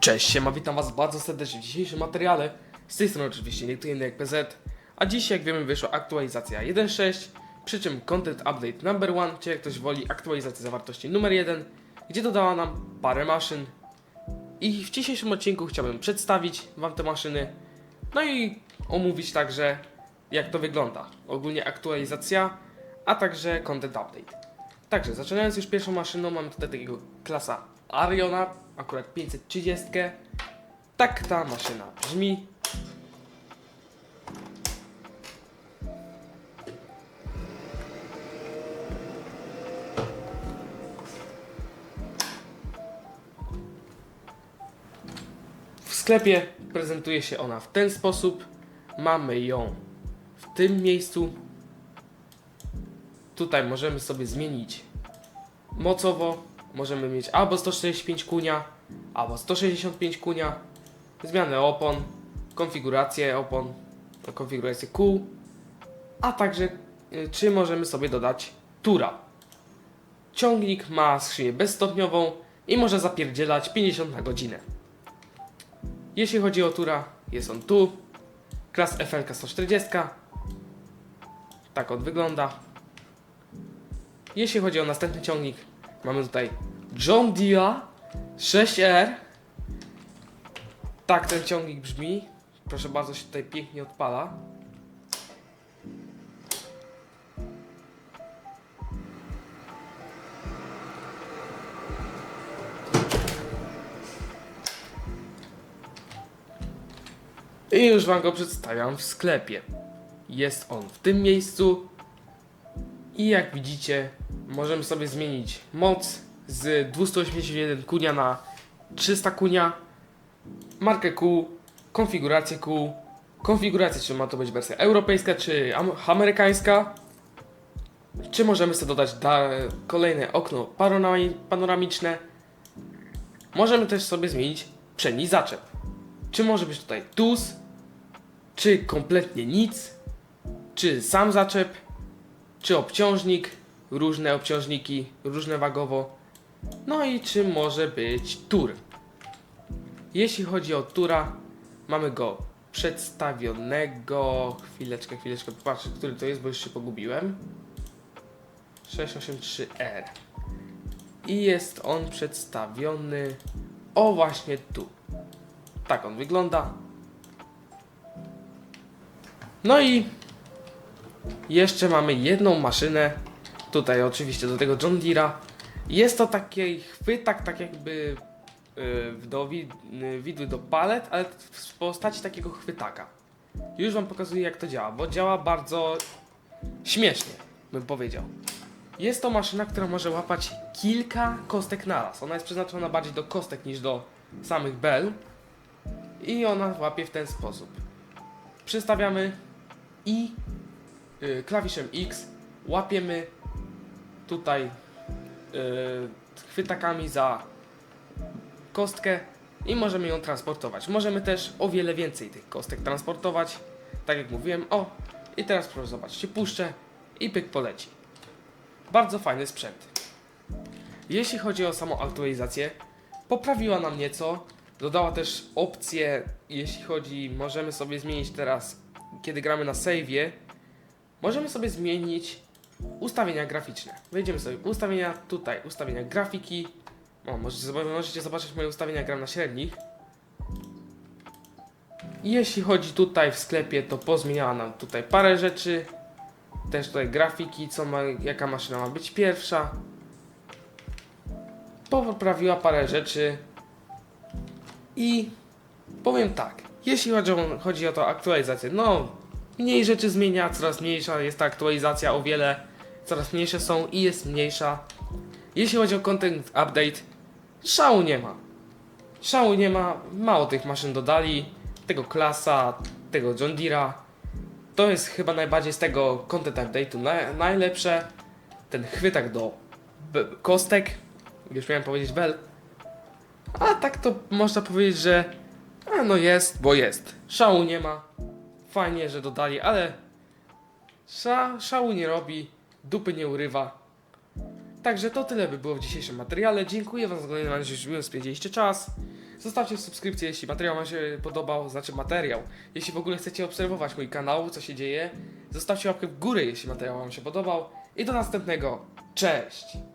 Cześć, siema, witam was bardzo serdecznie w dzisiejszym materiale. Z tej strony oczywiście nie kto inny jak PZ. A dzisiaj jak wiemy wyszła aktualizacja 1.6, przy czym Content Update number 1, czy jak ktoś woli aktualizacja zawartości numer 1, gdzie dodała nam parę maszyn. I w dzisiejszym odcinku chciałbym przedstawić wam te maszyny, no i omówić także jak to wygląda. Ogólnie aktualizacja, a także Content Update. Także zaczynając już pierwszą maszyną, mamy tutaj takiego klasa Ariona, akurat 530. Tak ta maszyna brzmi. W sklepie prezentuje się ona w ten sposób. Mamy ją w tym miejscu. Tutaj możemy sobie zmienić mocowo. Możemy mieć albo 145 kunia, albo 165 kunia. Zmianę opon, konfigurację opon, no, konfigurację kół, a także y, czy możemy sobie dodać tura. Ciągnik ma skrzynię bezstopniową i może zapierdzielać 50 na godzinę. Jeśli chodzi o tura, jest on tu. Klas FNK 140. Tak on wygląda. Jeśli chodzi o następny ciągnik, mamy tutaj John Deere 6R. Tak ten ciągnik brzmi. Proszę bardzo, się tutaj pięknie odpala. I już Wam go przedstawiam w sklepie. Jest on w tym miejscu. I jak widzicie, możemy sobie zmienić moc z 281 kunia na 300 kunia, markę kół, konfigurację kół, konfigurację, czy ma to być wersja europejska, czy am- amerykańska, czy możemy sobie dodać da- kolejne okno panorami- panoramiczne. Możemy też sobie zmienić przedni zaczep. Czy może być tutaj TUS, czy kompletnie nic, czy sam zaczep, czy obciążnik, różne obciążniki, różne wagowo. No i czy może być tur. Jeśli chodzi o tura, mamy go przedstawionego. Chwileczkę, chwileczkę, popatrzę, który to jest, bo już się pogubiłem. 683R. I jest on przedstawiony. O, właśnie tu. Tak on wygląda. No i jeszcze mamy jedną maszynę. Tutaj oczywiście do tego John Deere'a. Jest to taki chwytak, tak jakby yy, do yy, widły do palet, ale w postaci takiego chwytaka. Już wam pokazuję jak to działa, bo działa bardzo śmiesznie, bym powiedział. Jest to maszyna, która może łapać kilka kostek naraz. Ona jest przeznaczona bardziej do kostek niż do samych bel. I ona łapie w ten sposób. Przystawiamy i y, klawiszem X łapiemy tutaj y, chwytakami za kostkę i możemy ją transportować. Możemy też o wiele więcej tych kostek transportować. Tak jak mówiłem, o i teraz proszę zobaczcie, puszczę i pyk poleci. Bardzo fajny sprzęt. Jeśli chodzi o samą aktualizację, poprawiła nam nieco. Dodała też opcję, jeśli chodzi, możemy sobie zmienić teraz, kiedy gramy na save'ie, możemy sobie zmienić ustawienia graficzne. Wejdziemy sobie ustawienia, tutaj ustawienia grafiki. O, możecie, możecie zobaczyć moje ustawienia, gram na średnich. Jeśli chodzi tutaj w sklepie, to pozmieniała nam tutaj parę rzeczy. Też tutaj grafiki, co ma, jaka maszyna ma być pierwsza. Poprawiła parę rzeczy. I powiem tak, jeśli chodzi o, chodzi o to aktualizację, no mniej rzeczy zmienia, coraz mniejsza jest ta aktualizacja o wiele, coraz mniejsze są i jest mniejsza. Jeśli chodzi o content update, szału nie ma. Szału nie ma, mało tych maszyn dodali, tego klasa, tego John Deere'a. To jest chyba najbardziej z tego content update'u na, najlepsze. Ten chwytak do kostek, już miałem powiedzieć bel. A tak to można powiedzieć, że a no jest, bo jest. Szału nie ma. Fajnie, że dodali, ale sza, szału nie robi, dupy nie urywa. Także to tyle by było w dzisiejszym materiale. Dziękuję Wam za oglądanie, że spędziliście czas. Zostawcie subskrypcję, jeśli materiał Wam się podobał, znaczy materiał. Jeśli w ogóle chcecie obserwować mój kanał, co się dzieje, zostawcie łapkę w górę, jeśli materiał Wam się podobał. I do następnego. Cześć!